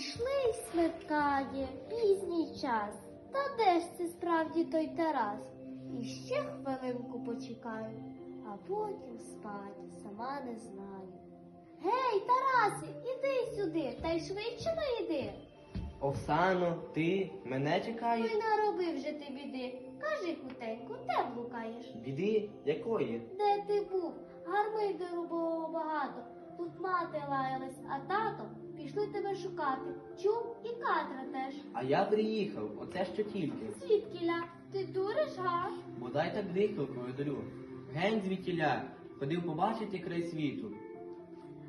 Пішли й смеркає, пізній час. Та де ж це справді той Тарас? І ще хвилинку почекаю, а потім спать, сама не знаю. Гей, Тарасе, іди сюди, та й швидше найди. Оксано, ти мене Ой, чекаєш? наробив же ти біди. Кажи, хутенько, де блукаєш? Біди якої? Де ти був? Гармидеру було багато. Тут мати лаялась, а тато пішли тебе шукати. Чув і Катра теж. А я приїхав, оце що тільки. Звідкіля? Ти дуриш, га? Бодай так дихалкою долю. Гень звідтіля, ходив побачити край світу.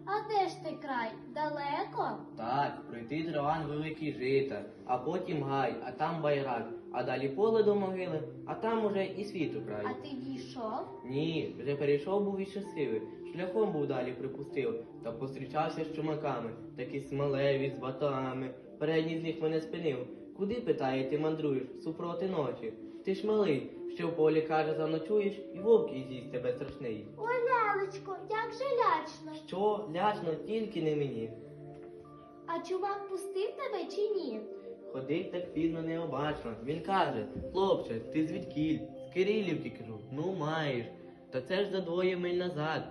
А де ж той край? Далеко? Так, пройти дрован великий жита, а потім гай, а там байрак, а далі поле до могили, а там уже і світу край. А ти дійшов? Ні, вже перейшов був і щасливий. Шляхом був далі припустив, та пострічався з чумаками, такі смаливі, з батами. Передній з них мене спинив. Куди, питає, ти мандруєш, супроти ночі? Ти ж малий, що в полі каже заночуєш, і вовк і з'їсть тебе страшний. Ой, лялечко, як же лячно. Що, лячно, тільки не мені. А чувак пустив тебе чи ні? Ходить так пізно необачно. Він каже, хлопче, ти звідкіль? З Кирилівки кажу, ну маєш. Та це ж за двоє миль назад.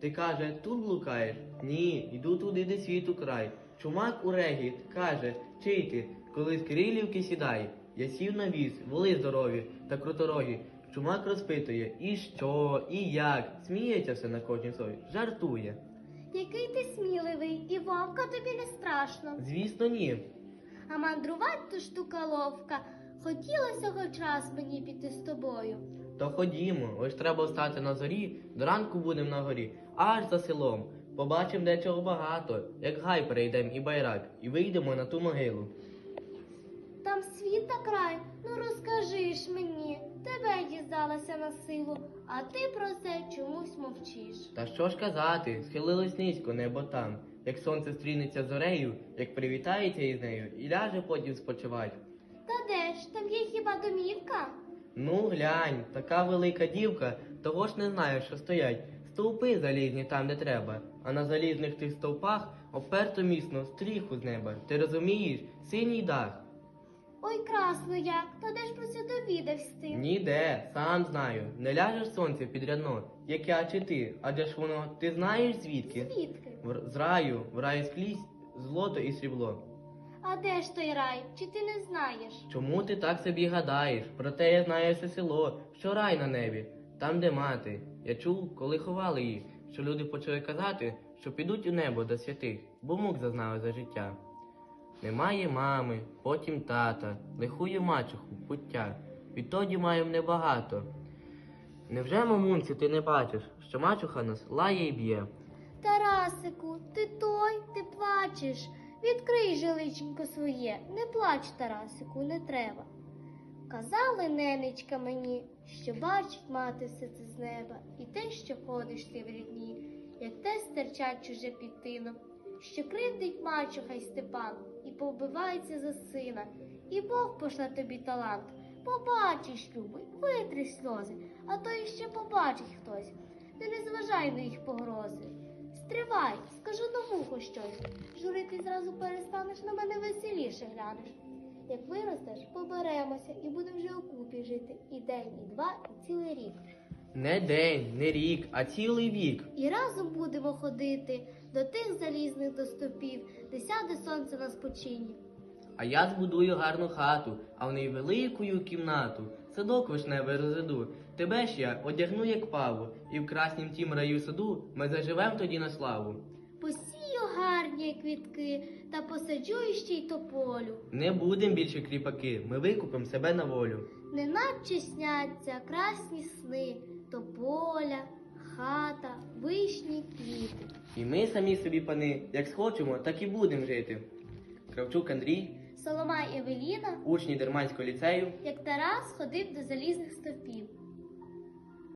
Ти каже, тут блукаєш? Ні, йду туди, де світу край. Чумак у регіт каже, чий ти, коли з Кирилівки сідає. Я сів на віз, воли здорові та круторогі. Чумак розпитує, і що, і як. Сміється все на кожній слові, жартує. Який ти сміливий, і вовка тобі не страшно. Звісно, ні. А мандрувати то штука ловка. Хотілося хоч раз мені піти з тобою. То ходімо, ось треба встати на зорі, до ранку будем на горі, аж за селом. Побачимо де чого багато, як гай перейдем і байрак, і вийдемо на ту могилу. Там світ та край, ну розкажи ж мені. Тебе діздалася на силу, а ти про це чомусь мовчиш. Та що ж казати, схилилось низько небо там, як сонце стрінеться зорею, як привітається із нею, і ляже потім спочивать. Та де ж, там є хіба домівка? Ну, глянь, така велика дівка, того ж не знаю, що стоять. Стовпи залізні там, де треба, а на залізних тих стовпах оперто міцно стріху з неба. Ти розумієш? Синій дах. Ой, красно як, та де ж про це довідався ти? Ніде, сам знаю. Не ляжеш сонце під рядно, як я чи ти, адже ж воно, ти знаєш звідки? Звідки? В- З раю, в раю склізь злото і срібло. А де ж той рай? Чи ти не знаєш? Чому ти так собі гадаєш? Проте я знаю все село, що рай на небі, там, де мати. Я чув, коли ховали її, що люди почали казати, що підуть у небо до святих, бо мук зазнали за життя. Немає мами, потім тата, лихую мачуху, пуття. Відтоді маєм небагато. Невже, мамунці, ти не бачиш, що мачуха нас лає й б'є? Тарасику, ти той, ти плачеш. Відкрий же личенько своє, не плач, Тарасику, не треба. Казали ненечка мені, що бачить мати все це з неба, і те, що ходиш ти в рідні, як те стерчать чуже під тином, що кривдить мачуха й Степан, і повбивається за сина, і Бог пошла тобі талант. Побачиш, любий, витри сльози, а то іще побачить хтось. Ти не зважай на їх погрози. Стривай, скажу на вухо щось. Журити зразу перестанеш на мене веселіше глянеш. Як виростеш, поберемося і будемо вже окупі жити. І день, і два, і цілий рік. Не день, не рік, а цілий вік. І разом будемо ходити до тих залізних достопів, де сяде сонце на спочинні. А я збудую гарну хату, а в неї великую кімнату, садок вишневий розведу. Тебе ж я одягну, як паву, і в краснім тім раю саду ми заживем тоді на славу. Посію гарні квітки та посаджу іще й тополю. Не будем більше кріпаки, ми викупимо себе на волю. Неначе сняться красні сни, тополя, хата, вишні, квіти. І ми самі собі пани, як схочемо, так і будемо жити. Кравчук Андрій, Солома Евеліна, учні Дерманського ліцею, як Тарас ходив до залізних стовпів.